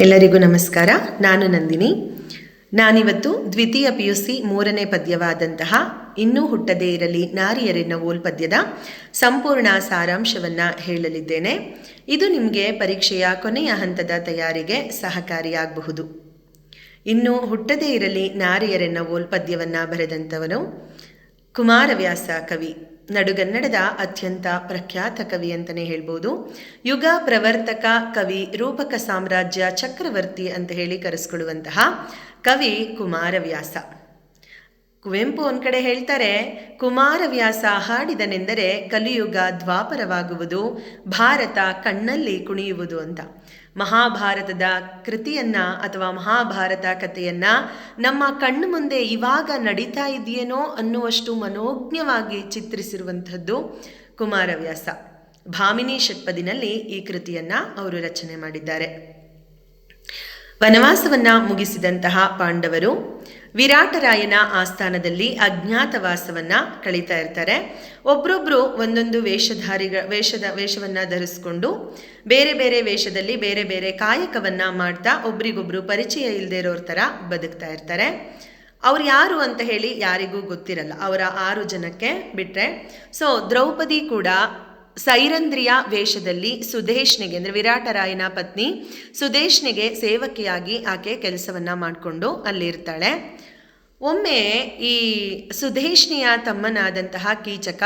ಎಲ್ಲರಿಗೂ ನಮಸ್ಕಾರ. ನಾನು ನಂದಿನಿ. ನಾನಿವತ್ತು ದ್ವಿತೀಯ ಪಿ ಯು ಸಿ ಮೂರನೇ ಪದ್ಯವಾದಂತಹ ಇನ್ನೂ ಹುಟ್ಟದೇ ಇರಲಿ ನಾರಿಯರಿನ ಓಲ್ ಪದ್ಯದ ಸಂಪೂರ್ಣ ಸಾರಾಂಶವನ್ನು ಹೇಳಲಿದ್ದೇನೆ. ಇದು ನಿಮಗೆ ಪರೀಕ್ಷೆಯ ಕೊನೆಯ ಹಂತದ ತಯಾರಿಗೆ ಸಹಕಾರಿಯಾಗಬಹುದು. ಇನ್ನು ಹುಟ್ಟದೇ ಇರಲಿ ನಾರಿಯರೆನ್ನ ಓಲ್ ಪದ್ಯವನ್ನು ಬರೆದಂಥವನು ಕುಮಾರವ್ಯಾಸ ಕವಿ. ನಡುಗನ್ನಡದ ಅತ್ಯಂತ ಪ್ರಖ್ಯಾತ ಕವಿ ಅಂತಲೇ ಹೇಳ್ಬೋದು. ಯುಗ ಪ್ರವರ್ತಕ ಕವಿ, ರೂಪಕ ಸಾಮ್ರಾಜ್ಯ ಚಕ್ರವರ್ತಿ ಅಂತ ಹೇಳಿ ಕರೆಸ್ಕೊಳ್ಳುವಂತಹ ಕವಿ ಕುಮಾರವ್ಯಾಸ. ಕುವೆಂಪು ಒಂದು ಕಡೆ ಹೇಳ್ತಾರೆ, ಕುಮಾರವ್ಯಾಸ ಹಾಡಿದನೆಂದರೆ ಕಲಿಯುಗ ದ್ವಾಪರವಾಗುವುದು, ಭಾರತ ಕಣ್ಣಲ್ಲಿ ಕುಣಿಯುವುದು ಅಂತ. ಮಹಾಭಾರತದ ಕೃತಿಯನ್ನ ಅಥವಾ ಮಹಾಭಾರತ ಕಥೆಯನ್ನ ನಮ್ಮ ಕಣ್ಣು ಮುಂದೆ ಇವಾಗ ನಡೀತಾ ಇದೆಯೇನೋ ಅನ್ನುವಷ್ಟು ಮನೋಜ್ಞವಾಗಿ ಚಿತ್ರಿಸಿರುವಂಥದ್ದು ಕುಮಾರವ್ಯಾಸ. ಭಾಮಿನಿ ಷಟ್ಪದಿನಲ್ಲಿ ಈ ಕೃತಿಯನ್ನ ಅವರು ರಚನೆ ಮಾಡಿದ್ದಾರೆ. ವನವಾಸವನ್ನ ಮುಗಿಸಿದಂತಹ ಪಾಂಡವರು ವಿರಾಟರಾಯನ ಆಸ್ಥಾನದಲ್ಲಿ ಅಜ್ಞಾತವಾಸವನ್ನ ಕಳೀತಾ ಇರ್ತಾರೆ. ಒಬ್ರೊಬ್ರು ಒಂದೊಂದು ವೇಷಧಾರಿಗ, ವೇಷದ, ವೇಷವನ್ನ ಧರಿಸ್ಕೊಂಡು ಬೇರೆ ಬೇರೆ ವೇಷದಲ್ಲಿ ಬೇರೆ ಬೇರೆ ಕಾಯಕವನ್ನ ಮಾಡ್ತಾ ಒಬ್ರಿಗೊಬ್ರು ಪರಿಚಯ ಇಲ್ಲದೆ ಇರೋರ ಥರ ಬದುಕ್ತಾ ಇರ್ತಾರೆ. ಅವ್ರು ಯಾರು ಅಂತ ಹೇಳಿ ಯಾರಿಗೂ ಗೊತ್ತಿರಲ್ಲ. ಅವರ ಆರು ಜನಕ್ಕೆ ಬಿಟ್ಟರೆ ಸೊ ದ್ರೌಪದಿ ಕೂಡ ಸೈರಂದ್ರಿಯ ವೇಷದಲ್ಲಿ ಸುದೇಶ್ನಿಗೆ, ಅಂದರೆ ವಿರಾಟರಾಯನ ಪತ್ನಿ ಸುದೇಶ್ನಿಗೆ ಸೇವಕಿಯಾಗಿ ಆಕೆ ಕೆಲಸವನ್ನ ಮಾಡಿಕೊಂಡು ಅಲ್ಲಿರ್ತಾಳೆ. ಒಮ್ಮೆ ಈ ಸುಧೇಶ್ನಿಯ ತಮ್ಮನಾದಂತಹ ಕೀಚಕ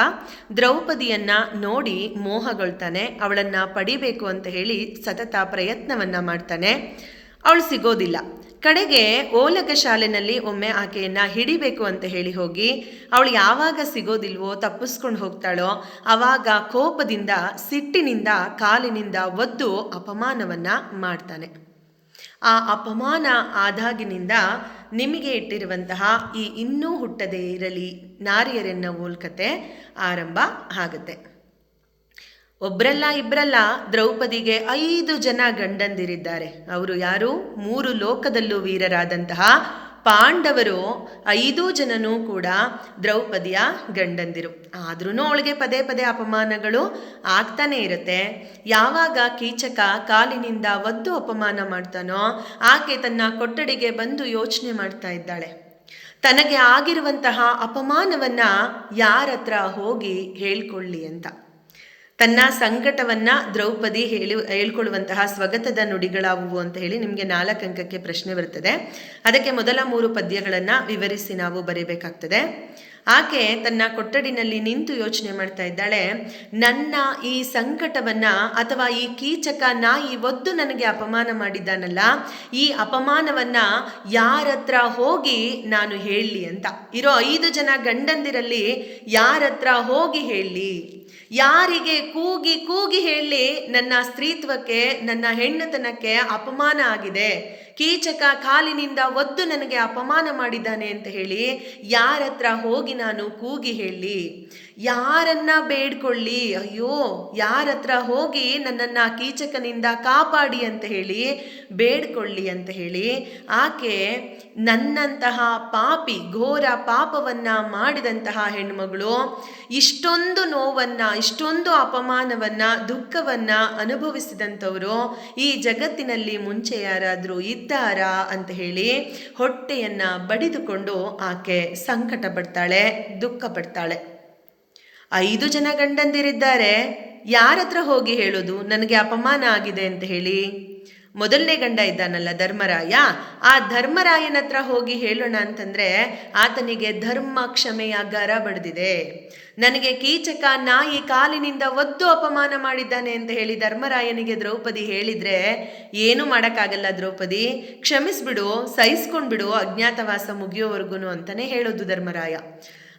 ದ್ರೌಪದಿಯನ್ನ ನೋಡಿ ಮೋಹಗೊಳ್ತಾನೆ ಅವಳನ್ನ ಪಡಿಬೇಕು ಅಂತ ಹೇಳಿ ಸತತ ಪ್ರಯತ್ನವನ್ನ ಮಾಡ್ತಾನೆ. ಅವಳು ಸಿಗೋದಿಲ್ಲ. ಕಡೆಗೆ ಓಲಕ ಶಾಲೆನಲ್ಲಿ ಒಮ್ಮೆ ಆಕೆಯನ್ನ ಹಿಡಿಬೇಕು ಅಂತ ಹೇಳಿ ಹೋಗಿ, ಅವಳು ಯಾವಾಗ ಸಿಗೋದಿಲ್ವೋ ತಪ್ಪಿಸ್ಕೊಂಡು ಹೋಗ್ತಾಳೋ ಆವಾಗ ಕೋಪದಿಂದ, ಸಿಟ್ಟಿನಿಂದ, ಕಾಲಿನಿಂದ ಒದ್ದು ಅಪಮಾನವನ್ನ ಮಾಡ್ತಾನೆ. ಆ ಅಪಮಾನ ಆದಾಗಿನಿಂದ ನಿಮಗೆ ಇಟ್ಟಿರುವಂತಹ ಈ ಇನ್ನೂ ಹುಟ್ಟದೇ ಇರಲಿ ನಾರಿಯರೆನ್ನ ಓಲ್ಕತೆ ಆರಂಭ ಆಗುತ್ತೆ. ಒಬ್ರಲ್ಲ ಇಬ್ರಲ್ಲ ದ್ರೌಪದಿಗೆ ಐದು ಜನ ಗಂಡಂದಿರಿದ್ದಾರೆ. ಅವರು ಯಾರು? ಮೂರು ಲೋಕದಲ್ಲೂ ವೀರರಾದಂತಹ ಪಾಂಡವರು ಐದು ಜನನೂ ಕೂಡ ದ್ರೌಪದಿಯ ಗಂಡಂದಿರು. ಆದ್ರೂ ಅವಳಿಗೆ ಪದೇ ಪದೇ ಅಪಮಾನಗಳು ಆಗ್ತಾನೆ ಇರುತ್ತೆ. ಯಾವಾಗ ಕೀಚಕ ಕಾಲಿನಿಂದ ಒದ್ದು ಅಪಮಾನ ಮಾಡ್ತಾನೋ ಆಕೆ ತನ್ನ ಕೊಠಡಿಗೆ ಬಂದು ಯೋಚನೆ ಮಾಡ್ತಾ ಇದ್ದಾಳೆ. ತನಗೆ ಆಗಿರುವಂತಹ ಅಪಮಾನವನ್ನ ಯಾರತ್ರ ಹೋಗಿ ಹೇಳ್ಕೊಳ್ಳಿ ಅಂತ. ತನ್ನ ಸಂಕಟವನ್ನ ದ್ರೌಪದಿ ಹೇಳಿ, ಹೇಳ್ಕೊಳ್ಳುವಂತಹ ಸ್ವಗತದ ನುಡಿಗಳಾವುವು ಅಂತ ಹೇಳಿ ನಿಮಗೆ ನಾಲ್ಕು ಅಂಕಕ್ಕೆ ಪ್ರಶ್ನೆ ಬರ್ತದೆ. ಅದಕ್ಕೆ ಮೊದಲ ಮೂರು ಪದ್ಯಗಳನ್ನು ವಿವರಿಸಿ ನಾವು ಬರೀಬೇಕಾಗ್ತದೆ. ಆಕೆ ತನ್ನ ಕೊಠಡಿನಲ್ಲಿ ನಿಂತು ಯೋಚನೆ ಮಾಡ್ತಾ ಇದ್ದಾಳೆ. ನನ್ನ ಈ ಸಂಕಟವನ್ನ ಅಥವಾ ಈ ಕೀಚಕ ನಾಯಿ ಒದ್ದು ನನಗೆ ಅಪಮಾನ ಮಾಡಿದ್ದಾನಲ್ಲ, ಈ ಅಪಮಾನವನ್ನ ಯಾರತ್ರ ಹೋಗಿ ನಾನು ಹೇಳಲಿ ಅಂತ. ಇರೋ ಐದು ಜನ ಗಂಡಂದಿರಲ್ಲಿ ಯಾರತ್ರ ಹೋಗಿ ಹೇಳಲಿ? ಯಾರಿಗೆ ಕೂಗಿ ಕೂಗಿ ಹೇಳಿ ನನ್ನ ಸ್ತ್ರೀತ್ವಕ್ಕೆ ನನ್ನ ಹೆಣ್ಣುತನಕ್ಕೆ ಅಪಮಾನ ಆಗಿದೆ. ಕೀಚಕ ಕಾಲಿನಿಂದ ಒದ್ದು ನನಗೆ ಅಪಮಾನ ಮಾಡಿದ್ದಾನೆ ಅಂತ ಹೇಳಿ, ಯಾರತ್ರ ಹೋಗಿ ನಾನು ಕೂಗಿ ಹೇಳಿ, ಯಾರನ್ನ ಬೇಡ್ಕೊಳ್ಳಿ, ಅಯ್ಯೋ, ಯಾರತ್ರ ಹೋಗಿ ನನ್ನನ್ನು ಕೀಚಕನಿಂದ ಕಾಪಾಡಿ ಅಂತ ಹೇಳಿ, ಬೇಡ್ಕೊಳ್ಳಿ ಅಂತ ಹೇಳಿ, ಆಕೆ ನನ್ನಂತಹ ಪಾಪಿ, ಘೋರ ಪಾಪವನ್ನ ಮಾಡಿದಂತಹ ಹೆಣ್ಮಗಳು ಇಷ್ಟೊಂದು ನೋವನ್ನ, ಇಷ್ಟೊಂದು ಅಪಮಾನವನ್ನ, ದುಃಖವನ್ನ ಅನುಭವಿಸಿದಂಥವರು ಈ ಜಗತ್ತಿನಲ್ಲಿ ಮುಂಚೆ ಯಾರಾದರೂ ಇದ್ದಾರಾ ಅಂತ ಹೇಳಿ ಹೊಟ್ಟೆಯನ್ನ ಬಡಿದುಕೊಂಡು ಆಕೆ ಸಂಕಟ ಪಡ್ತಾಳೆ ದುಃಖ ಪಡ್ತಾಳೆ ಐದು ಜನ ಗಂಡಂದಿರಿದ್ದಾರೆ. ಯಾರತ್ರ ಹೋಗಿ ಹೇಳೋದು? ನನಗೆ ಅಪಮಾನ ಆಗಿದೆ ಅಂತ ಹೇಳಿ. ಮೊದಲನೇ ಗಂಡ ಇದ್ದಾನಲ್ಲ ಧರ್ಮರಾಯ, ಆ ಧರ್ಮರಾಯನ ಹತ್ರ ಹೋಗಿ ಹೇಳೋಣ ಅಂತಂದ್ರೆ ಆತನಿಗೆ ಧರ್ಮ ಕ್ಷಮೆಯ ಗರ ಬಡ್ದಿದೆ. ನನಗೆ ಕೀಚಕ ನಾಯಿ ಕಾಲಿನಿಂದ ಒದ್ದು ಅಪಮಾನ ಮಾಡಿದ್ದಾನೆ ಅಂತ ಹೇಳಿ ಧರ್ಮರಾಯನಿಗೆ ದ್ರೌಪದಿ ಹೇಳಿದ್ರೆ ಏನು ಮಾಡೋಕ್ಕಾಗಲ್ಲ ದ್ರೌಪದಿ, ಕ್ಷಮಿಸ್ಬಿಡು, ಸಹಿಸ್ಕೊಂಡ್ಬಿಡು, ಅಜ್ಞಾತವಾಸ ಮುಗಿಯೋವರೆಗೂ ಅಂತಾನೆ ಹೇಳೋದು ಧರ್ಮರಾಯ.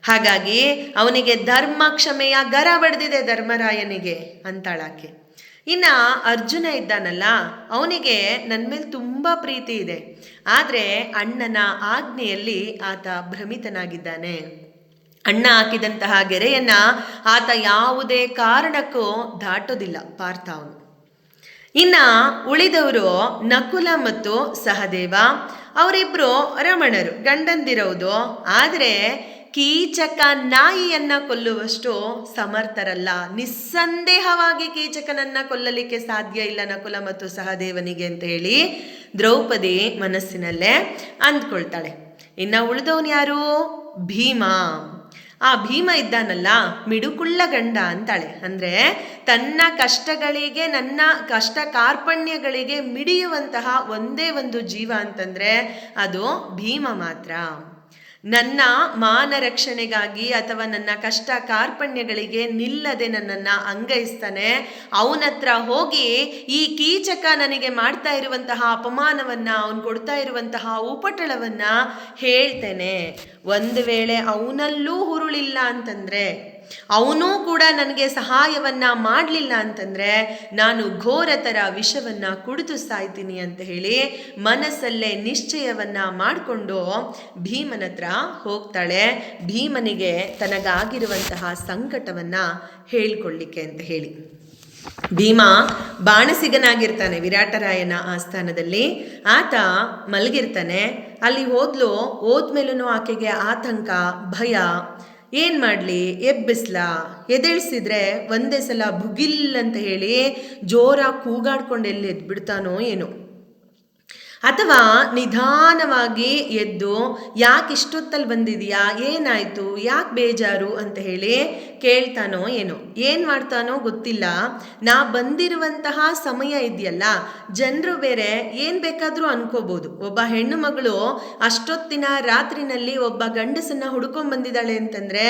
ಹಾಗಾಗಿ ಅವನಿಗೆ ಧರ್ಮ ಕ್ಷಮೆಯ ಗರ ಬಡ್ದಿದೆ ಧರ್ಮರಾಯನಿಗೆ ಅಂತಾಳಾಕೆ. ಇನ್ನ ಅರ್ಜುನ ಇದ್ದಾನಲ್ಲ, ಅವನಿಗೆ ನನ್ನ ಮೇಲೆ ತುಂಬ ಪ್ರೀತಿ ಇದೆ. ಆದರೆ ಅಣ್ಣನ ಆಜ್ಞೆಯಲ್ಲಿ ಆತ ಭ್ರಮಿತನಾಗಿದ್ದಾನೆ. ಅಣ್ಣ ಹಾಕಿದಂತಹ ಗೆರೆಯನ್ನ ಆತ ಯಾವುದೇ ಕಾರಣಕ್ಕೂ ದಾಟೋದಿಲ್ಲ, ಪಾರ್ಥ ಅವನು. ಇನ್ನ ಉಳಿದವರು ನಕುಲ ಮತ್ತು ಸಹದೇವ, ಅವರಿಬ್ರು ರಮಣರು ಗಂಡಂದಿರೋದು. ಆದರೆ ಕೀಚಕ ನಾಯಿಯನ್ನ ಕೊಲ್ಲುವಷ್ಟು ಸಮರ್ಥರಲ್ಲ. ನಿಸ್ಸಂದೇಹವಾಗಿ ಕೀಚಕನನ್ನ ಕೊಲ್ಲಲಿಕ್ಕೆ ಸಾಧ್ಯ ಇಲ್ಲ ನಕುಲ ಮತ್ತು ಸಹದೇವನಿಗೆ ಅಂತ ಹೇಳಿ ದ್ರೌಪದಿ ಮನಸ್ಸಿನಲ್ಲೇ ಅಂದ್ಕೊಳ್ತಾಳೆ. ಇನ್ನು ಉಳಿದವನು ಯಾರು? ಭೀಮ. ಆ ಭೀಮ ಇದ್ದಾನಲ್ಲ, ಮಿಡುಕುಳ್ಳ ಗಂಡ ಅಂತಾಳೆ. ಅಂದರೆ ತನ್ನ ಕಷ್ಟಗಳಿಗೆ, ನನ್ನ ಕಷ್ಟ ಕಾರ್ಪಣ್ಯಗಳಿಗೆ ಮಿಡಿಯುವಂತಹ ಒಂದೇ ಒಂದು ಜೀವ ಅಂತಂದರೆ ಅದು ಭೀಮ ಮಾತ್ರ. ನನ್ನ ಮಾನ ರಕ್ಷಣೆಗಾಗಿ ಅಥವಾ ನನ್ನ ಕಷ್ಟ ಕಾರ್ಪಣ್ಯಗಳಿಗೆ ನಿಲ್ಲದೆ ನನ್ನನ್ನು ಅಂಗೈಸ್ತಾನೆ. ಅವನತ್ರ ಹೋಗಿ ಈ ಕೀಚಕ ನನಗೆ ಮಾಡ್ತಾ ಇರುವಂತಹ ಅಪಮಾನವನ್ನು, ಅವನು ಕೊಡ್ತಾ ಇರುವಂತಹ ಉಪಟಳವನ್ನು ಹೇಳ್ತೇನೆ. ಒಂದು ವೇಳೆ ಅವನಲ್ಲೂ ಹುರುಳಿಲ್ಲ ಅಂತಂದರೆ ಅವನೂ ಕೂಡ ನನಗೆ ಸಹಾಯವನ್ನ ಮಾಡಲಿಲ್ಲ ಅಂತಂದರೆ ನಾನು ಘೋರತರ ವಿಷವನ್ನ ಕುಡಿದು ಸಾಯ್ತೀನಿ ಅಂತ ಹೇಳಿ ಮನಸ್ಸಲ್ಲೇ ನಿಶ್ಚಯವನ್ನ ಮಾಡಿಕೊಂಡು ಭೀಮನ ಹತ್ರ ಹೋಗ್ತಾಳೆ. ಭೀಮನಿಗೆ ತನಗಾಗಿರುವಂತಹ ಸಂಕಟವನ್ನ ಹೇಳ್ಕೊಳ್ಳಿಕ್ಕೆ ಅಂತ ಹೇಳಿ. ಭೀಮ ಬಾಣಸಿಗನಾಗಿರ್ತಾನೆ ವಿರಾಟರಾಯನ ಆಸ್ಥಾನದಲ್ಲಿ. ಆತ ಮಲಗಿರ್ತಾನೆ. ಅಲ್ಲಿ ಹೋದ್ಲು ಹೋದ್ಮೇಲೂ ಆಕೆಗೆ ಆತಂಕ, ಭಯ ಏನು ಮಾಡಲಿ? ಎಬ್ಬಿಸ್ಲಾ. ಎದೇಳಿಸಿದ್ರೆ ಒಂದೇ ಸಲ ಭುಗಿಲ್ ಅಂತ ಹೇಳಿ ಜೋರಾಗಿ ಕೂಗಾಡ್ಕೊಂಡು ಎಲ್ಲಿ ಎದ್ಬಿಡ್ತಾನೋ ಏನೋ. ಅಥವಾ ನಿಧಾನವಾಗಿ ಎದ್ದು ಯಾಕೆ ಇಷ್ಟೊತ್ತಲ್ಲಿ ಬಂದಿದೆಯಾ ಏನಾಯಿತು? ಯಾಕೆ ಬೇಜಾರು? ಅಂತ ಹೇಳಿ ಕೇಳ್ತಾನೋ ಏನೋ. ಏನು ಮಾಡ್ತಾನೋ ಗೊತ್ತಿಲ್ಲ. ನಾ ಬಂದಿರುವಂತಹ ಸಮಯ ಇದೆಯಲ್ಲ, ಜನರು ಬೇರೆ ಏನು ಬೇಕಾದರೂ ಅನ್ಕೋಬೋದು. ಒಬ್ಬ ಹೆಣ್ಣು ಮಗಳು ಅಷ್ಟೊತ್ತಿನ ರಾತ್ರಿನಲ್ಲಿ ಒಬ್ಬ ಗಂಡಸನ್ನ ಹುಡ್ಕೊಂಡ್ ಬಂದಿದ್ದಾಳೆ ಅಂತಂದರೆ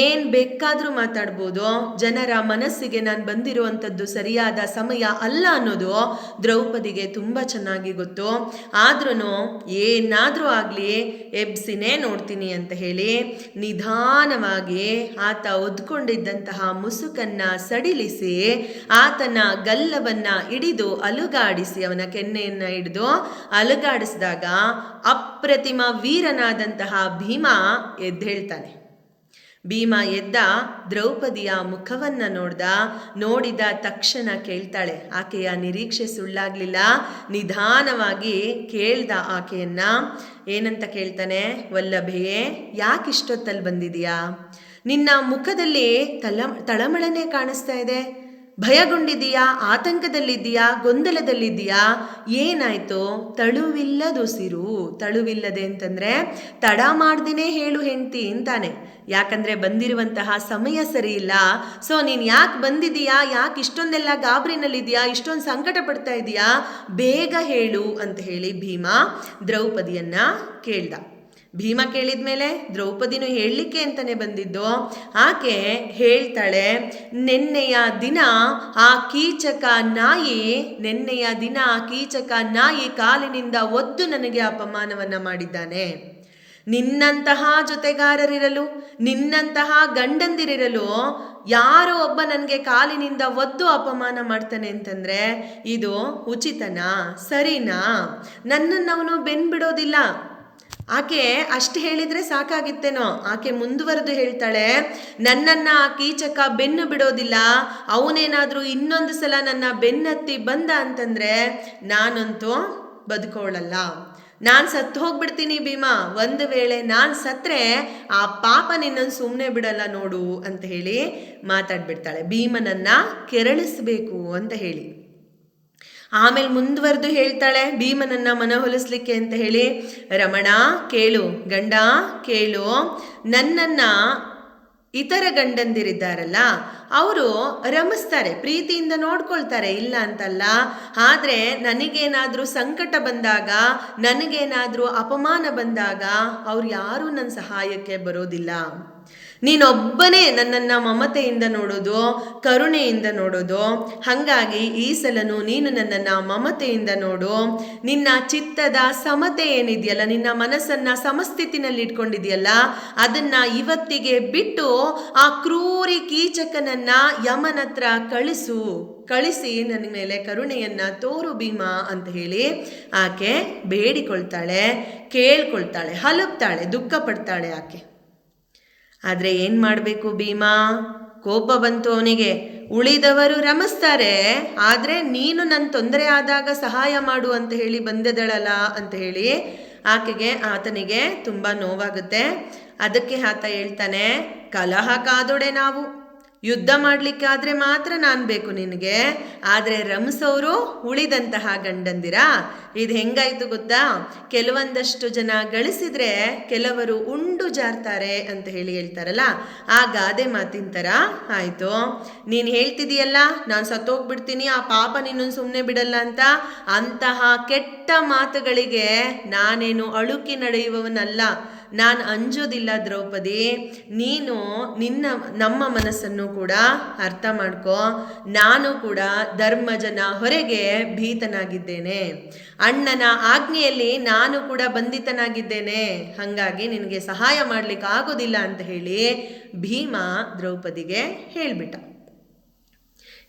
ಏನು ಬೇಕಾದರೂ ಮಾತಾಡ್ಬೋದು. ಜನರ ಮನಸ್ಸಿಗೆ ನಾನು ಬಂದಿರುವಂಥದ್ದು ಸರಿಯಾದ ಸಮಯ ಅಲ್ಲ ಅನ್ನೋದು ದ್ರೌಪದಿಗೆ ತುಂಬ ಚೆನ್ನಾಗಿ ಗೊತ್ತು. ಆದ್ರೂ ಏನಾದರೂ ಆಗಲಿ, ಎಬ್ಸಿನೇ ನೋಡ್ತೀನಿ ಅಂತ ಹೇಳಿ ನಿಧಾನವಾಗಿ ಆತ ಒದ್ಕೊಂಡಿದ್ದಂತಹ ಮುಸುಕನ್ನ ಸಡಿಲಿಸಿ ಆತನ ಗಲ್ಲವನ್ನು ಹಿಡಿದು ಅಲುಗಾಡಿಸಿ ಅವನ ಕೆನ್ನೆಯನ್ನು ಹಿಡಿದು ಅಲುಗಾಡಿಸಿದಾಗ ಅಪ್ರತಿಮ ವೀರನಾದಂತಹ ಭೀಮ ಎದ್ದೇಳ್ತಾನೆ. ಭೀಮ ಎದ್ದ ದ್ರೌಪದಿಯ ಮುಖವನ್ನ ನೋಡ್ದ, ನೋಡಿದ ತಕ್ಷಣ ಕೇಳ್ತಾಳೆ, ಆಕೆಯ ನಿರೀಕ್ಷೆ ಸುಳ್ಳಾಗ್ಲಿಲ್ಲ. ನಿಧಾನವಾಗಿ ಕೇಳ್ದ ಆಕೆಯನ್ನ, ಏನಂತ ಕೇಳ್ತಾನೆ ವಲ್ಲಭೆಯೇ ಯಾಕಿಷ್ಟೊತ್ತಲ್ಲಿ ಬಂದಿದೀಯಾ? ನಿನ್ನ ಮುಖದಲ್ಲಿ ತಲ, ತಳಮಳನೆ ಕಾಣಿಸ್ತಾ ಇದೆ. ಭಯಗೊಂಡಿದೀಯಾ ಆತಂಕದಲ್ಲಿದ್ದೀಯಾ? ಗೊಂದಲದಲ್ಲಿದ್ದೀಯಾ? ಏನಾಯ್ತು? ತಳುವಿಲ್ಲದುಸಿರು ತಳುವಿಲ್ಲದೆ ಅಂತಂದ್ರೆ, ತಡ ಮಾಡ್ದೇನೆ ಹೇಳು ಹೆಂಡ್ತಿ ಅಂತಾನೆ. ಯಾಕಂದ್ರೆ ಬಂದಿರುವಂತಹ ಸಮಯ ಸರಿ ಇಲ್ಲ ಸೊ, ನೀನು ಯಾಕೆ ಬಂದಿದೀಯಾ ಯಾಕೆ ಇಷ್ಟೊಂದೆಲ್ಲ ಗಾಬರಿನಲ್ಲಿದೆಯಾ ಇಷ್ಟೊಂದು ಸಂಕಟ ಪಡ್ತಾ ಇದೀಯಾ? ಬೇಗ ಹೇಳು ಅಂತ ಹೇಳಿ ಭೀಮಾ ದ್ರೌಪದಿಯನ್ನ ಕೇಳ್ದ. ಭೀಮ ಕೇಳಿದ ಮೇಲೆ ದ್ರೌಪದಿನೂ ಹೇಳಲಿಕ್ಕೆ ಅಂತಾನೆ ಬಂದಿದ್ದು. ಆಕೆ ಹೇಳ್ತಾಳೆ, ನೆನ್ನೆಯ ದಿನ ಆ ಕೀಚಕ ನಾಯಿ, ನೆನ್ನೆಯ ದಿನ ಆ ಕೀಚಕ ನಾಯಿ ಕಾಲಿನಿಂದ ಒದ್ದು ನನಗೆ ಅಪಮಾನವನ್ನ ಮಾಡಿದ್ದಾನೆ. ನಿನ್ನಂತಹ ಜೊತೆಗಾರರಿರಲು, ನಿನ್ನಂತಹ ಗಂಡಂದಿರಿರಲು ಯಾರೋ ಒಬ್ಬ ನನಗೆ ಕಾಲಿನಿಂದ ಒದ್ದು ಅಪಮಾನ ಮಾಡ್ತಾನೆ ಅಂತಂದ್ರೆ, ಇದು ಉಚಿತನಾ, ಸರಿನಾ? ನನ್ನನ್ನು ಅವನು ಬೆನ್ಬಿಡೋದಿಲ್ಲ. ಆಕೆ ಅಷ್ಟು ಹೇಳಿದ್ರೆ ಸಾಕಾಗಿತ್ತೇನೋ. ಆಕೆ ಮುಂದುವರೆದು ಹೇಳ್ತಾಳೆ, ನನ್ನನ್ನು ಆ ಕೀಚಕ ಬೆನ್ನು ಬಿಡೋದಿಲ್ಲ. ಅವನೇನಾದರೂ ಇನ್ನೊಂದು ಸಲ ನನ್ನ ಬೆನ್ನತ್ತಿ ಬಂದ ಅಂತಂದ್ರೆ ನಾನಂತೂ ಬದುಕೋಳಲ್ಲ. ನಾನು ಸತ್ತು ಹೋಗ್ಬಿಡ್ತೀನಿ ಭೀಮಾ. ಒಂದು ವೇಳೆ ನಾನು ಸತ್ರೆ, ಆ ಪಾಪ ನಿನ್ನನ್ನು ಸುಮ್ಮನೆ ಬಿಡಲ್ಲ ನೋಡು ಅಂತ ಹೇಳಿ ಮಾತಾಡ್ಬಿಡ್ತಾಳೆ. ಭೀಮನನ್ನ ಕೆರಳಿಸ್ಬೇಕು ಅಂತ ಹೇಳಿ. ಆಮೇಲೆ ಮುಂದುವರೆದು ಹೇಳ್ತಾಳೆ, ಭೀಮನನ್ನ ಮನವೊಲಿಸ್ಲಿಕ್ಕೆ ಅಂತ ಹೇಳಿ, ರಮಣ, ಕೇಳು, ಗಂಡ, ಕೇಳು, ನನ್ನನ್ನ ಇತರ ಗಂಡಂದಿರಿದ್ದಾರಲ್ಲ, ಅವರು ರಮಿಸ್ತಾರೆ, ಪ್ರೀತಿಯಿಂದ ನೋಡ್ಕೊಳ್ತಾರೆ, ಇಲ್ಲ ಅಂತಲ್ಲ, ಆದರೆ ನನಗೇನಾದರೂ ಸಂಕಟ ಬಂದಾಗ, ನನಗೇನಾದರೂ ಅಪಮಾನ ಬಂದಾಗ, ಅವ್ರು ಯಾರೂ ನನ್ನ ಸಹಾಯಕ್ಕೆ ಬರೋದಿಲ್ಲ. ನೀನೊಬ್ಬನೇ ನನ್ನನ್ನು ಮಮತೆಯಿಂದ ನೋಡೋದು, ಕರುಣೆಯಿಂದ ನೋಡೋದು. ಹಾಗಾಗಿ ಈ ಸಲನು ನೀನು ನನ್ನನ್ನು ಮಮತೆಯಿಂದ ನೋಡು. ನಿನ್ನ ಚಿತ್ತದ ಸಮತೆ ಏನಿದೆಯಲ್ಲ, ನಿನ್ನ ಮನಸ್ಸನ್ನು ಸಮಸ್ಥಿತಿನಲ್ಲಿ ಇಟ್ಕೊಂಡಿದೆಯಲ್ಲ ಅದನ್ನು ಇವತ್ತಿಗೆ ಬಿಟ್ಟು ಆ ಕ್ರೂರಿ ಕೀಚಕನನ್ನ ಯಮನತ್ರ ಕಳಿಸು. ಕಳಿಸಿ ನನ್ನ ಮೇಲೆ ಕರುಣೆಯನ್ನು ತೋರು ಭೀಮಾ ಅಂತ ಹೇಳಿ ಆಕೆ ಬೇಡಿಕೊಳ್ತಾಳೆ, ಕೇಳ್ಕೊಳ್ತಾಳೆ, ಹಲುಪ್ತಾಳೆ ದುಃಖ ಪಡ್ತಾಳೆ ಆಕೆ. ಆದರೆ ಏನು ಮಾಡಬೇಕು ಭೀಮಾ? ಕೋಪ ಬಂತು ಅವನಿಗೆ. ಉಳಿದವರು ರಮಿಸ್ತಾರೆ, ಆದರೆ ನೀನು ನನ್ನ ತೊಂದರೆ ಆದಾಗ ಸಹಾಯ ಮಾಡು ಅಂತ ಹೇಳಿ ಬಂದದಳಲ್ಲ ಅಂತ ಹೇಳಿ ಆಕೆಗೆ, ಆತನಿಗೆ ತುಂಬ ನೋವಾಗುತ್ತೆ. ಅದಕ್ಕೆ ಆತ ಹೇಳ್ತಾನೆ, ಕಲಹ ಕಾದೊಡೆ ನಾವು. ಯುದ್ಧ ಮಾಡಲಿಕ್ಕಾದ್ರೆ ಮಾತ್ರ ನಾನು ಬೇಕು ನಿನಗೆ. ಆದರೆ ರಮಸವರು ಉಳಿದಂತಹ ಗಂಡಂದಿರ? ಇದು ಹೆಂಗಾಯ್ತು ಗೊತ್ತಾ? ಕೆಲವೊಂದಷ್ಟು ಜನ ಗಳಿಸಿದ್ರೆ ಕೆಲವರು ಉಂಡು ಜಾರ್ತಾರೆ ಅಂತ ಹೇಳಿ ಹೇಳ್ತಾರಲ್ಲ, ಆ ಗಾದೆ ಮಾತಿನ ಥರ ಆಯಿತು. ನೀನು ಹೇಳ್ತಿದೀಯಲ್ಲ, ನಾನು ಸತ್ತೋಗ್ಬಿಡ್ತೀನಿ, ಆ ಪಾಪ ನಿನ್ನನ್ನು ಸುಮ್ಮನೆ ಬಿಡಲ್ಲ ಅಂತ? ಅಂತಹ ಕೆಟ್ಟ ಮಾತುಗಳಿಗೆ ನಾನೇನು ಅಳುಕಿ ನಡೆಯುವವನಲ್ಲ. ನಾನು ಅಂಜೋದಿಲ್ಲ ದ್ರೌಪದಿ, ನೀನು ನಿನ್ನ, ನಮ್ಮ ಮನಸ್ಸನ್ನು ಕೂಡ ಅರ್ಥ ಮಾಡ್ಕೋ. ನಾನು ಕೂಡ ಧರ್ಮಜನ ಹೊರಗೆ ಭೀತನಾಗಿದ್ದೇನೆ. ಅಣ್ಣನ ಆಜ್ಞೆಯಲ್ಲಿ ನಾನು ಕೂಡ ಬಂಧಿತನಾಗಿದ್ದೇನೆ. ಹಾಗಾಗಿ ನಿನಗೆ ಸಹಾಯ ಮಾಡ್ಲಿಕ್ಕೆ ಆಗೋದಿಲ್ಲ ಅಂತ ಹೇಳಿ ಭೀಮ ದ್ರೌಪದಿಗೆ ಹೇಳ್ಬಿಟ್ಟ.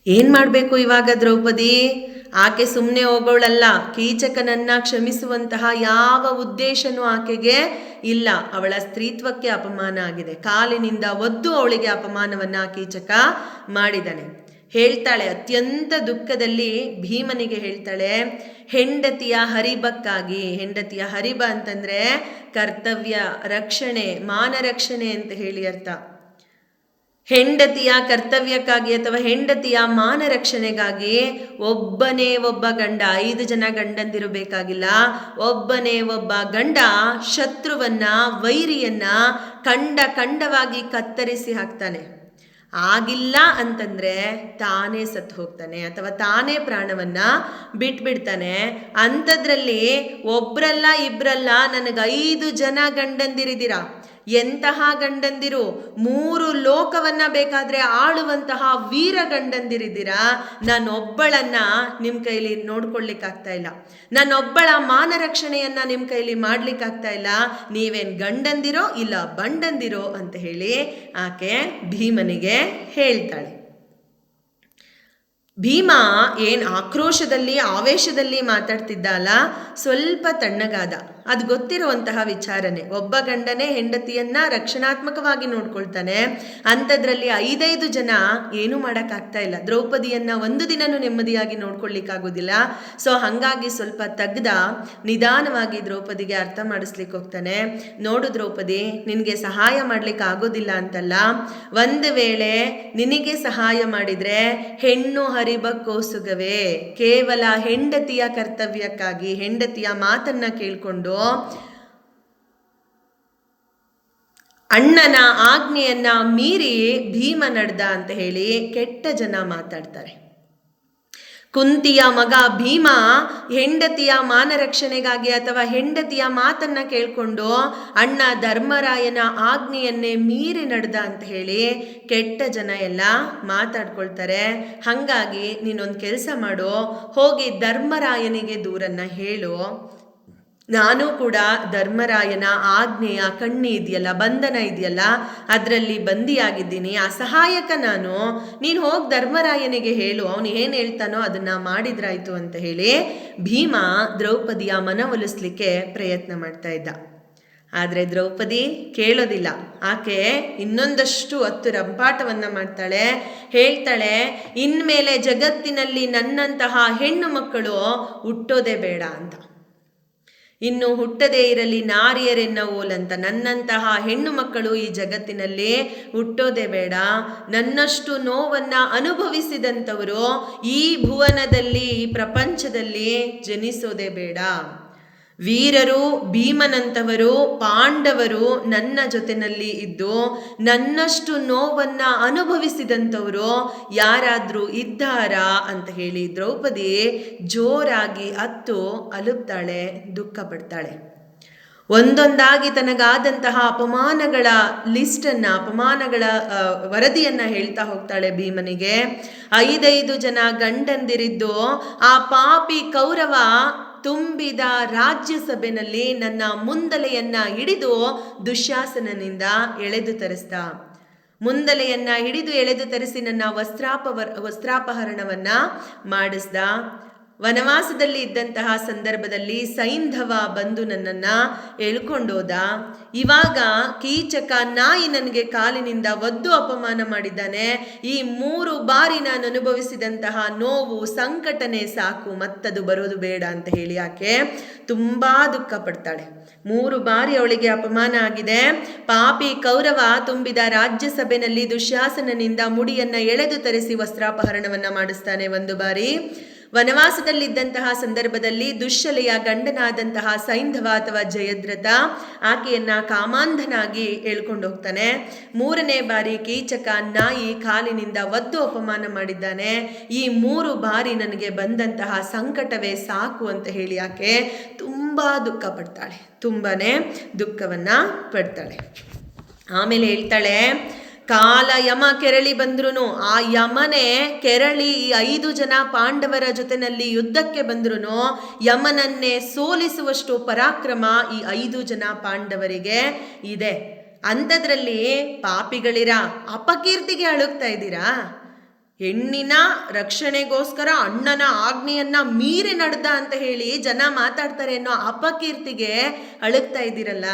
ಏನ್ ಮಾಡಬೇಕು ಇವಾಗ ದ್ರೌಪದಿ? ಆಕೆ ಸುಮ್ಮನೆ ಹೋಗೋಳಲ್ಲ ಕೀಚಕನನ್ನ ಕ್ಷಮಿಸುವಂತಹ ಯಾವ ಉದ್ದೇಶನೂ ಆಕೆಗೆ ಇಲ್ಲ. ಅವಳ ಸ್ತ್ರೀತ್ವಕ್ಕೆ ಅಪಮಾನ ಆಗಿದೆ. ಕಾಲಿನಿಂದ ಒದ್ದು ಅವಳಿಗೆ ಅಪಮಾನವನ್ನ ಕೀಚಕ ಮಾಡಿದ್ದಾನೆ ಹೇಳ್ತಾಳೆ, ಅತ್ಯಂತ ದುಃಖದಲ್ಲಿ ಭೀಮನಿಗೆ ಹೇಳ್ತಾಳೆ, ಹೆಂಡತಿಯ ಹರಿಬಕ್ಕಾಗಿ. ಹೆಂಡತಿಯ ಹರಿಬ ಅಂತಂದ್ರೆ ಕರ್ತವ್ಯ, ರಕ್ಷಣೆ ಮಾನ ರಕ್ಷಣೆ ಅಂತ ಹೇಳಿ ಅರ್ಥ. ಹೆಂಡತಿಯ ಕರ್ತವ್ಯಕ್ಕಾಗಿ ಅಥವಾ ಹೆಂಡತಿಯ ಮಾನ ರಕ್ಷಣೆಗಾಗಿ ಒಬ್ಬನೇ ಒಬ್ಬ ಗಂಡ, ಐದು ಜನ ಗಂಡಂದಿರು ಬೇಕಾಗಿಲ್ಲ ಒಬ್ಬನೇ ಒಬ್ಬ ಗಂಡ ಶತ್ರುವನ್ನ, ವೈರಿಯನ್ನ ಕಂಡ ಕಂಡವಾಗಿ ಕತ್ತರಿಸಿ ಹಾಕ್ತಾನೆ. ಆಗಿಲ್ಲ ಅಂತಂದ್ರೆ ತಾನೇ ಸತ್ತು ಹೋಗ್ತಾನೆ ಅಥವಾ ತಾನೇ ಪ್ರಾಣವನ್ನ ಬಿಟ್ಬಿಡ್ತಾನೆ. ಅಂಥದ್ರಲ್ಲಿ ಒಬ್ರಲ್ಲ ಇಬ್ರಲ್ಲ ನನಗೆ ಐದು ಜನ ಗಂಡಂದಿರಿದ್ದೀರಾ? ಎಂತಹ ಗಂಡಂದಿರು ಮೂರು ಲೋಕವನ್ನ ಬೇಕಾದ್ರೆ ಆಳುವಂತಹ ವೀರ ಗಂಡಂದಿರಿದ್ದೀರಾ? ನಾನೊಬ್ಬಳನ್ನ ನಿಮ್ಮ ಕೈಲಿ ನೋಡ್ಕೊಳ್ಲಿಕ್ಕಾಗ್ತಾ ಇಲ್ಲ. ನಾನೊಬ್ಬಳ ಮಾನ ರಕ್ಷಣೆಯನ್ನ ನಿಮ್ಮ ಕೈಲಿ ಮಾಡ್ಲಿಕ್ಕಾಗ್ತಾ ಇಲ್ಲ. ನೀವೇನ್ ಗಂಡಂದಿರೋ ಇಲ್ಲ ಬಂಡಂದಿರೋ ಅಂತ ಹೇಳಿ ಆಕೆ ಭೀಮನಿಗೆ ಹೇಳ್ತಾಳೆ. ಭೀಮ ಏನ್ ಆಕ್ರೋಶದಲ್ಲಿ, ಆವೇಶದಲ್ಲಿ ಮಾತಾಡ್ತಿದ್ದ ಅಲ್ಲ ಸ್ವಲ್ಪ ತಣ್ಣಗಾದ. ಅದು ಗೊತ್ತಿರುವಂತಹ ವಿಚಾರನೆ ಒಬ್ಬ ಗಂಡನೇ ಹೆಂಡತಿಯನ್ನ ರಕ್ಷಣಾತ್ಮಕವಾಗಿ ನೋಡ್ಕೊಳ್ತಾನೆ. ಅಂಥದ್ರಲ್ಲಿ ಐದೈದು ಜನ ಏನು ಮಾಡೋಕ್ಕಾಗ್ತಾ ಇಲ್ಲ. ದ್ರೌಪದಿಯನ್ನ ಒಂದು ದಿನನೂ ನೆಮ್ಮದಿಯಾಗಿ ನೋಡ್ಕೊಳ್ಳಿಕ್ಕಾಗೋದಿಲ್ಲ ಸೊ ಹಾಗಾಗಿ ಸ್ವಲ್ಪ ತೆಗ್ದ, ನಿಧಾನವಾಗಿ ದ್ರೌಪದಿಗೆ ಅರ್ಥ ಮಾಡಿಸ್ಲಿಕ್ಕೆ ಹೋಗ್ತಾನೆ. ನೋಡು ದ್ರೌಪದಿ, ನಿನಗೆ ಸಹಾಯ ಮಾಡ್ಲಿಕ್ಕೆ ಆಗೋದಿಲ್ಲ ಅಂತಲ್ಲ. ಒಂದು ವೇಳೆ ನಿನಗೆ ಸಹಾಯ ಮಾಡಿದ್ರೆ ಹೆಣ್ಣು ಹರಿಬಕ್ಕೋಸುಗವೇ ಕೇವಲ ಹೆಂಡತಿಯ ಕರ್ತವ್ಯಕ್ಕಾಗಿ, ಹೆಂಡತಿಯ ಮಾತನ್ನ ಕೇಳ್ಕೊಂಡು ಅಣ್ಣನ ಆಜ್ಞೆಯನ್ನ ಮೀರಿ ಭೀಮ ನಡೆದ ಅಂತ ಹೇಳಿ ಕೆಟ್ಟ ಜನ ಮಾತಾಡ್ತಾರೆ. ಕುಂತಿಯ ಮಗ ಭೀಮ ಹೆಂಡತಿಯ ಮಾನರಕ್ಷಣೆಗಾಗಿ ಅಥವಾ ಹೆಂಡತಿಯ ಮಾತನ್ನ ಕೇಳ್ಕೊಂಡು ಅಣ್ಣ ಧರ್ಮರಾಯನ ಆಜ್ಞೆಯನ್ನೇ ಮೀರಿ ನಡೆದ ಅಂತ ಹೇಳಿ ಕೆಟ್ಟ ಜನ ಎಲ್ಲ ಮಾತಾಡ್ಕೊಳ್ತಾರೆ. ಹಾಗಾಗಿ ನೀನೊಂದು ಕೆಲಸ ಮಾಡು, ಹೋಗಿ ಧರ್ಮರಾಯನಿಗೆ ದೂರನ್ನ ಹೇಳು. ನಾನು ಕೂಡ ಧರ್ಮರಾಯನ ಆಜ್ಞೆಯ ಕಣ್ಣಿ ಇದೆಯಲ್ಲ, ಬಂಧನ ಇದೆಯಲ್ಲ, ಅದರಲ್ಲಿ ಬಂದಿಯಾಗಿದ್ದೀನಿ ಅಸಹಾಯಕ ನಾನು. ನೀನು ಹೋಗಿ ಧರ್ಮರಾಯನಿಗೆ ಹೇಳು, ಅವನು ಏನು ಹೇಳ್ತಾನೋ ಅದನ್ನು ಮಾಡಿದ್ರಾಯ್ತು ಅಂತ ಹೇಳಿ ಭೀಮ ದ್ರೌಪದಿಯ ಮನವೊಲಿಸ್ಲಿಕ್ಕೆ ಪ್ರಯತ್ನ ಮಾಡ್ತಾ ಇದ್ದ. ಆದರೆ ದ್ರೌಪದಿ ಕೇಳೋದಿಲ್ಲ. ಆಕೆ ಇನ್ನೊಂದಷ್ಟು ಹತ್ತು ರಂಪಾಟವನ್ನು ಮಾಡ್ತಾಳೆ, ಹೇಳ್ತಾಳೆ, ಇನ್ಮೇಲೆ ಜಗತ್ತಿನಲ್ಲಿ ನನ್ನಂತಹ ಹೆಣ್ಣು ಮಕ್ಕಳು ಹುಟ್ಟೋದೇ ಬೇಡ ಅಂತ. ಇನ್ನು ಹುಟ್ಟದೇ ಇರಲಿ ನಾರಿಯರೆನ್ನ ಓಲಂತ ನನ್ನಂತಹ ಹೆಣ್ಣು ಮಕ್ಕಳು ಈ ಜಗತ್ತಿನಲ್ಲೇ ಹುಟ್ಟೋದೇ ಬೇಡ. ನನ್ನಷ್ಟು ನೋವನ್ನ ಅನುಭವಿಸಿದಂಥವರು ಈ ಭುವನದಲ್ಲಿ, ಈ ಪ್ರಪಂಚದಲ್ಲಿ ಜನಿಸೋದೇ ಬೇಡ. ವೀರರು ಭೀಮನಂತವರು ಪಾಂಡವರು ನನ್ನ ಜೊತೆನಲ್ಲಿ ಇದ್ದು ನನ್ನಷ್ಟು ನೋವನ್ನು ಅನುಭವಿಸಿದಂಥವರು ಯಾರಾದರೂ ಇದ್ದಾರಾ ಅಂತ ಹೇಳಿ ದ್ರೌಪದಿ ಜೋರಾಗಿ ಅತ್ತು ಅಲುಪ್ತಾಳೆ ದುಃಖ ಪಡ್ತಾಳೆ ಒಂದೊಂದಾಗಿ ತನಗಾದಂತಹ ಅಪಮಾನಗಳ ಲಿಸ್ಟನ್ನ, ಅಪಮಾನಗಳ ವರದಿಯನ್ನು ಹೇಳ್ತಾ ಹೋಗ್ತಾಳೆ ಭೀಮನಿಗೆ. ಐದೈದು ಜನ ಗಂಡಂದಿರಿದ್ದು ಆ ಪಾಪಿ ಕೌರವ ತುಂಬಿದ ರಾಜ್ಯಸಭೆನಲ್ಲಿ ನನ್ನ ಮುಂದಲೆಯನ್ನ ಹಿಡಿದು ದುಶ್ಯಾಸನನಿಂದ ಎಳೆದು ತರಿಸ್ದ. ಮುಂದಲೆಯನ್ನ ಹಿಡಿದು ಎಳೆದು ತರಿಸಿ ನನ್ನ ವಸ್ತ್ರಾಪವರ್, ವಸ್ತ್ರಾಪಹರಣವನ್ನ ಮಾಡಿಸ್ದ. ವನವಾಸದಲ್ಲಿ ಇದ್ದಂತಹ ಸಂದರ್ಭದಲ್ಲಿ ಸೈಂಧವ ಬಂದು ನನ್ನನ್ನ ಎಳ್ಕೊಂಡೋದ ಇವಾಗ ಕೀಚಕ ನಾಯಿ ನನಗೆ ಕಾಲಿನಿಂದ ಒದ್ದು ಅಪಮಾನ ಮಾಡಿದ್ದಾನೆ. ಈ ಮೂರು ಬಾರಿ ನಾನು ಅನುಭವಿಸಿದಂತಹ ನೋವು, ಸಂಕಟನೆ ಸಾಕು, ಮತ್ತದು ಬರೋದು ಬೇಡ ಅಂತ ಹೇಳಿ ಆಕೆ ತುಂಬಾ ದುಃಖ ಪಡ್ತಾಳೆ. ಮೂರು ಬಾರಿ ಅವಳಿಗೆ ಅಪಮಾನ ಆಗಿದೆ. ಪಾಪಿ ಕೌರವ ತುಂಬಿದ ರಾಜ್ಯಸಭೆಯಲ್ಲಿ ದುಶ್ಯಾಸನನಿಂದ ಮುಡಿಯನ್ನ ಎಳೆದು ತರಿಸಿ ವಸ್ತ್ರಾಪಹರಣವನ್ನ ಮಾಡಿಸ್ತಾನೆ ಒಂದು ಬಾರಿ. ವನವಾಸದಲ್ಲಿದ್ದಂತಹ ಸಂದರ್ಭದಲ್ಲಿ ದುಶ್ಶಲೆಯ ಗಂಡನಾದಂತಹ ಸೈಂಧವ ಅಥವಾ ಜಯದ್ರಥ ಆಕೆಯನ್ನ ಕಾಮಾಂಧನಾಗಿ ಹೇಳ್ಕೊಂಡು ಹೋಗ್ತಾನೆ. ಮೂರನೇ ಬಾರಿ ಕೀಚಕ ನಾಯಿ ಕಾಲಿನಿಂದ ಒದ್ದು ಅಪಮಾನ ಮಾಡಿದ್ದಾನೆ. ಈ ಮೂರು ಬಾರಿ ನನಗೆ ಬಂದಂತಹ ಸಂಕಟವೇ ಸಾಕು ಅಂತ ಹೇಳಿ ಆಕೆ ತುಂಬ ದುಃಖ ಪಡ್ತಾಳೆ. ತುಂಬಾನೇ ದುಃಖವನ್ನ ಪಡ್ತಾಳೆ. ಆಮೇಲೆ ಹೇಳ್ತಾಳೆ ಕಾಲ ಯಮ ಕೆರಳಿ ಬಂದ್ರು ಆ ಯಮನೆ ಕೆರಳಿ ಈ ಐದು ಜನ ಪಾಂಡವರ ಜೊತೆನಲ್ಲಿ ಯುದ್ಧಕ್ಕೆ ಬಂದ್ರು ಯಮನನ್ನೇ ಸೋಲಿಸುವಷ್ಟು ಪರಾಕ್ರಮ ಈ ಐದು ಜನ ಪಾಂಡವರಿಗೆ ಇದೆ. ಅಂಥದ್ರಲ್ಲಿ ಪಾಪಿಗಳಿರ? ಅಪಕೀರ್ತಿಗೆ ಅಳುಗ್ತಾ ಇದ್ದೀರಾ? ಹೆಣ್ಣಿನ ರಕ್ಷಣೆಗೋಸ್ಕರ ಅಣ್ಣನ ಆಜ್ಞೆಯನ್ನ ಮೀರಿ ನಡೆದ ಅಂತ ಹೇಳಿ ಜನ ಮಾತಾಡ್ತಾರೆ ಅನ್ನೋ ಅಪಕೀರ್ತಿಗೆ ಅಳುಗ್ತಾ ಇದ್ದೀರಲ್ಲ?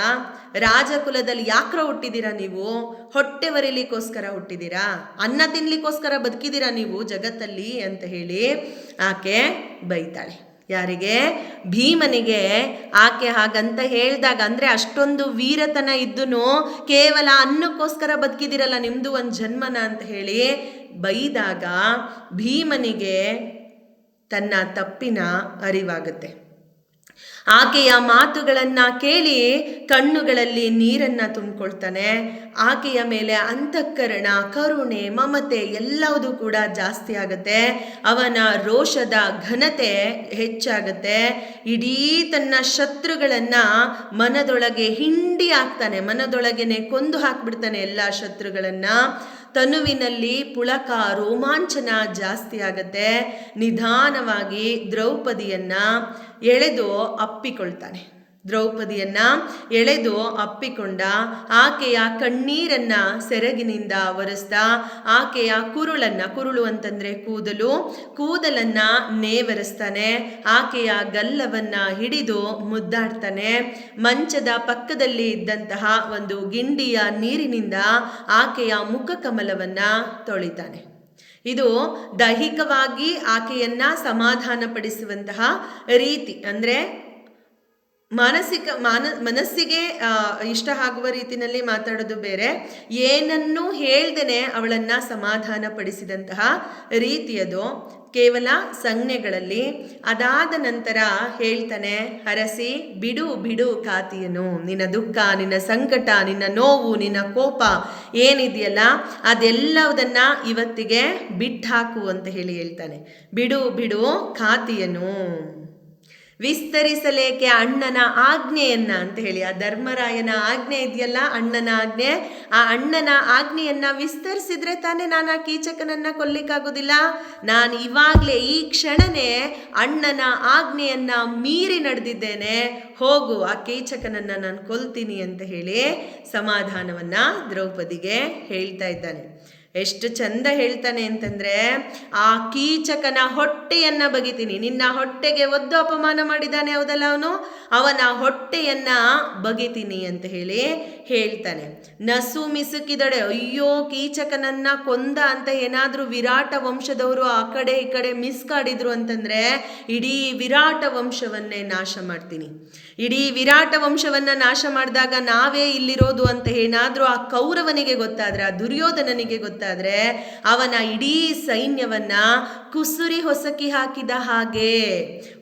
ರಾಜಕುಲದಲ್ಲಿ ಯಾಕ್ರ ಹುಟ್ಟಿದ್ದೀರಾ ನೀವು? ಹೊಟ್ಟೆ ಬರೀಲಿಕ್ಕೋಸ್ಕರ ಹುಟ್ಟಿದ್ದೀರಾ? ಅನ್ನ ತಿನ್ಲಿಕ್ಕೋಸ್ಕರ ಬದುಕಿದ್ದೀರಾ ನೀವು ಜಗತ್ತಲ್ಲಿ? ಅಂತ ಹೇಳಿ ಆಕೆ ಬೈತಾಳೆ. ಯಾರಿಗೆ? ಭೀಮನಿಗೆ. ಆಕೆ ಹಾಗಂತ ಹೇಳಿದಾಗ ಅಂದರೆ ಅಷ್ಟೊಂದು ವೀರತನ ಇದ್ದೂ ಕೇವಲ ಅನ್ನಕ್ಕೋಸ್ಕರ ಬದುಕಿದಿರಲ್ಲ ನಿಮ್ಮದು ಒಂದು ಜನ್ಮನ ಅಂತ ಹೇಳಿ ಬೈದಾಗ ಭೀಮನಿಗೆ ತನ್ನ ತಪ್ಪಿನ ಅರಿವಾಗುತ್ತೆ. ಆಕೆಯ ಮಾತುಗಳನ್ನ ಕೇಳಿ ಕಣ್ಣುಗಳಲ್ಲಿ ನೀರನ್ನ ತುಂಬಿಕೊಳ್ತಾನೆ. ಆಕೆಯ ಮೇಲೆ ಅಂತಃಕರಣ, ಕರುಣೆ, ಮಮತೆ ಎಲ್ಲವೂ ಕೂಡ ಜಾಸ್ತಿ ಆಗುತ್ತೆ. ಅವನ ರೋಷದ ಘನತೆ ಹೆಚ್ಚಾಗುತ್ತೆ. ಇಡೀ ತನ್ನ ಶತ್ರುಗಳನ್ನ ಮನದೊಳಗೆ ಹಿಂಡಿ ಹಾಕ್ತಾನೆ. ಮನದೊಳಗೆನೆ ಕೊಂದು ಹಾಕ್ಬಿಡ್ತಾನೆ ಎಲ್ಲ ಶತ್ರುಗಳನ್ನ. ತನುವಿನಲ್ಲಿ ಪುಳಕ ರೋಮಾಂಚನ ಜಾಸ್ತಿ ಆಗತ್ತೆ. ನಿಧಾನವಾಗಿ ದ್ರೌಪದಿಯನ್ನ ಎಳೆದು ಅಪ್ಪಿಕೊಳ್ತಾನೆ. ದ್ರೌಪದಿಯನ್ನ ಎಳೆದು ಅಪ್ಪಿಕೊಂಡ ಆಕೆಯ ಕಣ್ಣೀರನ್ನ ಸೆರಗಿನಿಂದ ಒರೆಸ್ತಾ ಆಕೆಯ ಕುರುಳನ್ನ ಕುರುಳು ಅಂತಂದ್ರೆ ಕೂದಲು, ಕೂದಲನ್ನ ನೇವರಿಸ್ತಾನೆ. ಆಕೆಯ ಗಲ್ಲವನ್ನ ಹಿಡಿದು ಮುದ್ದಾಡ್ತಾನೆ. ಮಂಚದ ಪಕ್ಕದಲ್ಲಿ ಇದ್ದಂತಹ ಒಂದು ಗಿಂಡಿಯ ನೀರಿನಿಂದ ಆಕೆಯ ಮುಖ ಕಮಲವನ್ನ ತೊಳಿತಾನೆ. ಇದು ದೈಹಿಕವಾಗಿ ಆಕೆಯನ್ನ ಸಮಾಧಾನಪಡಿಸುವಂತಹ ರೀತಿ, ಅಂದರೆ ಮಾನಸಿಕ ಮಾನ ಮನಸ್ಸಿಗೆ ಇಷ್ಟ ಆಗುವ ರೀತಿಯಲ್ಲಿ ಮಾತಾಡೋದು ಬೇರೆ. ಏನನ್ನು ಹೇಳ್ದೇನೆ ಅವಳನ್ನು ಸಮಾಧಾನ ಪಡಿಸಿದಂತಹ ರೀತಿಯದು. ಕೇವಲ ಸಂಜ್ಞೆಗಳಲ್ಲಿ ಅದಾದ ನಂತರ ಹೇಳ್ತಾನೆ ಹರಸಿ ಬಿಡು ಬಿಡು ಕಾತಿಯನು. ನಿನ್ನ ದುಃಖ, ನಿನ್ನ ಸಂಕಟ, ನಿನ್ನ ನೋವು, ನಿನ್ನ ಕೋಪ ಏನಿದೆಯಲ್ಲ, ಅದೆಲ್ಲವುದನ್ನು ಇವತ್ತಿಗೆ ಬಿಟ್ಟಾಕು ಅಂತ ಹೇಳಿ ಹೇಳ್ತಾನೆ. ಬಿಡು ಬಿಡು ಖಾತಿಯನು ವಿಸ್ತರಿಸಲೇಕೆ ಅಣ್ಣನ ಆಜ್ಞೆಯನ್ನ ಅಂತ ಹೇಳಿ. ಆ ಧರ್ಮರಾಯನ ಆಜ್ಞೆ ಇದೆಯಲ್ಲ? ಅಣ್ಣನ ಆಜ್ಞೆ. ಆ ಅಣ್ಣನ ಆಜ್ಞೆಯನ್ನ ವಿಸ್ತರಿಸಿದ್ರೆ ತಾನೇ ನಾನು ಆ ಕೀಚಕನನ್ನ ಕೊಲ್ಲಿಕ್ಕಾಗೋದಿಲ್ಲ ನಾನು ಇವಾಗಲೇ ಈ ಕ್ಷಣನೇ ಅಣ್ಣನ ಆಜ್ಞೆಯನ್ನ ಮೀರಿ ನಡೆದಿದ್ದೇನೆ. ಹೋಗು, ಆ ಕೀಚಕನನ್ನ ನಾನು ಕೊಲ್ತೀನಿ ಅಂತ ಹೇಳಿ ಸಮಾಧಾನವನ್ನ ದ್ರೌಪದಿಗೆ ಹೇಳ್ತಾ ಇದ್ದಾನೆ. ಎಷ್ಟು ಚಂದ ಹೇಳ್ತಾನೆ ಅಂತಂದ್ರೆ, ಆ ಕೀಚಕನ ಹೊಟ್ಟೆಯನ್ನ ಬಗಿತೀನಿ. ನಿನ್ನ ಹೊಟ್ಟೆಗೆ ಒದ್ದು ಅಪಮಾನ ಮಾಡಿದ್ದಾನೆ ಹೌದಲ್ಲ ಅವನು? ಅವನ ಹೊಟ್ಟೆಯನ್ನ ಬಗಿತೀನಿ ಅಂತ ಹೇಳಿ ಹೇಳ್ತಾನೆ. ನಸು ಮಿಸುಕಿದಡೆ, ಅಯ್ಯೋ ಕೀಚಕನನ್ನ ಕೊಂದ ಅಂತ ಏನಾದ್ರೂ ವಿರಾಟ ವಂಶದವರು ಆ ಕಡೆ ಈ ಕಡೆ ಮಿಸ್ಕಾಡಿದ್ರು ಅಂತಂದ್ರೆ, ಇಡೀ ವಿರಾಟ ವಂಶವನ್ನೇ ನಾಶ ಮಾಡ್ತೀನಿ. ಇಡೀ ವಿರಾಟ ವಂಶವನ್ನ ನಾಶ ಮಾಡಿದಾಗ ನಾವೇ ಇಲ್ಲಿರೋದು ಅಂತ ಏನಾದ್ರೂ ಆ ಕೌರವನಿಗೆ ಗೊತ್ತಾದ್ರೆ, ಆ ದುರ್ಯೋಧನನಿಗೆ ಗೊತ್ತಾದ್ರೆ ಅವನ ಇಡೀ ಸೈನ್ಯವನ್ನ ಕುಸುರಿ ಹೊಸಕಿ ಹಾಕಿದ ಹಾಗೆ,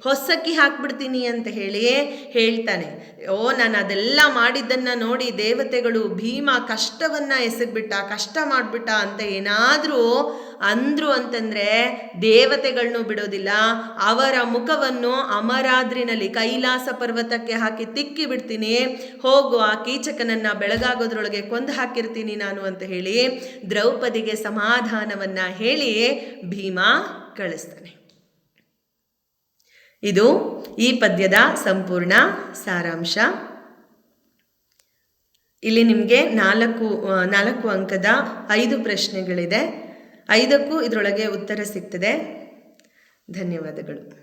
ಹೊಸಕಿ ಹಾಕ್ಬಿಡ್ತೀನಿ ಅಂತ ಹೇಳಿ ಹೇಳ್ತಾನೆ. ಓ, ನಾನು ಅದೆಲ್ಲ ಮಾಡಿದ್ದನ್ನು ನೋಡಿ ದೇವತೆಗಳು ಭೀಮ ಕಷ್ಟವನ್ನ ಎಸಗ್ಬಿಟ್ಟ, ಕಷ್ಟ ಮಾಡಿಬಿಟ್ಟ ಅಂತ ಏನಾದರೂ ಅಂದ್ರು ಅಂತಂದ್ರೆ ದೇವತೆಗಳನ್ನು ಬಿಡೋದಿಲ್ಲ. ಅವರ ಮುಖವನ್ನು ಅಮರಾದ್ರಿನಲ್ಲಿ ಕೈಲಾಸ ಪರ್ವತಕ್ಕೆ ಹಾಕಿ ತಿಕ್ಕಿ ಬಿಡ್ತೀನಿ. ಹೋಗು ಆ ಕೀಚಕನನ್ನ ಬೆಳಗಾಗೋದ್ರೊಳಗೆ ಕೊಂದು ಹಾಕಿರ್ತೀನಿ ನಾನು ಅಂತ ಹೇಳಿ ದ್ರೌಪದಿಗೆ ಸಮಾಧಾನವನ್ನ ಹೇಳಿ ಭೀಮ ಕಳಿಸ್ತಾನೆ. ಇದು ಈ ಪದ್ಯದ ಸಂಪೂರ್ಣ ಸಾರಾಂಶ. ಇಲ್ಲಿ ನಿಮಗೆ ನಾಲ್ಕು ನಾಲ್ಕು ಅಂಕದ ಐದು ಪ್ರಶ್ನೆಗಳಿದೆ. ಐದಕ್ಕೂ ಇದರೊಳಗೆ ಉತ್ತರ ಸಿಗ್ತದೆ. ಧನ್ಯವಾದಗಳು.